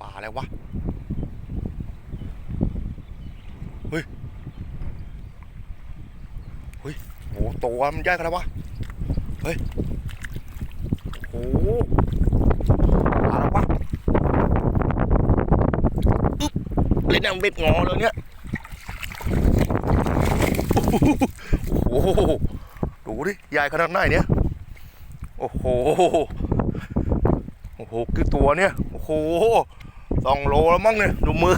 ป่าอะไรวะ เฮ้ย เฮ้ยโหตัวมันใหญ่ขนาดวะ เฮ้ยโอ้โหอะไรวะอึ๊บเล่นน้ำเบ็ดงอเลยเนี่ย โอ้โห ดูดิ ใหญ่ขนาดไหนเนี่ย โอ้โห โอ้โหคือตัวเนี่ย โอ้โห สองโลแล้วมั้งเนี่ย ดูมือ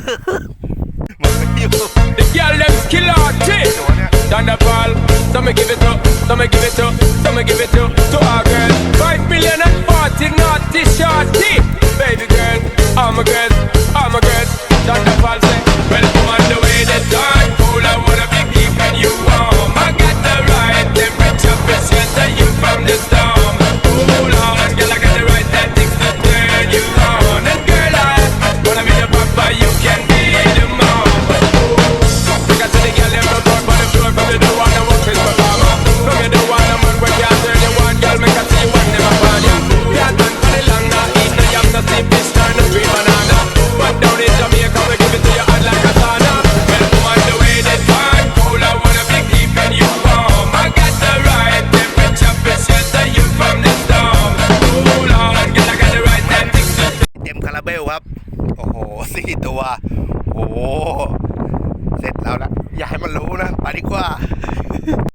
มือไม่อยู่ The girl them killer chick. ตัวเนี่ย Thunderball, so me give it up, so me give it up, so me give it up to our girl. Five million and forty naughty shorty. Baby girl, I'm a girl, สี่ตัว โอ้เสร็จแล้วนะอย่าให้มันรู้นะ ไปดีกว่า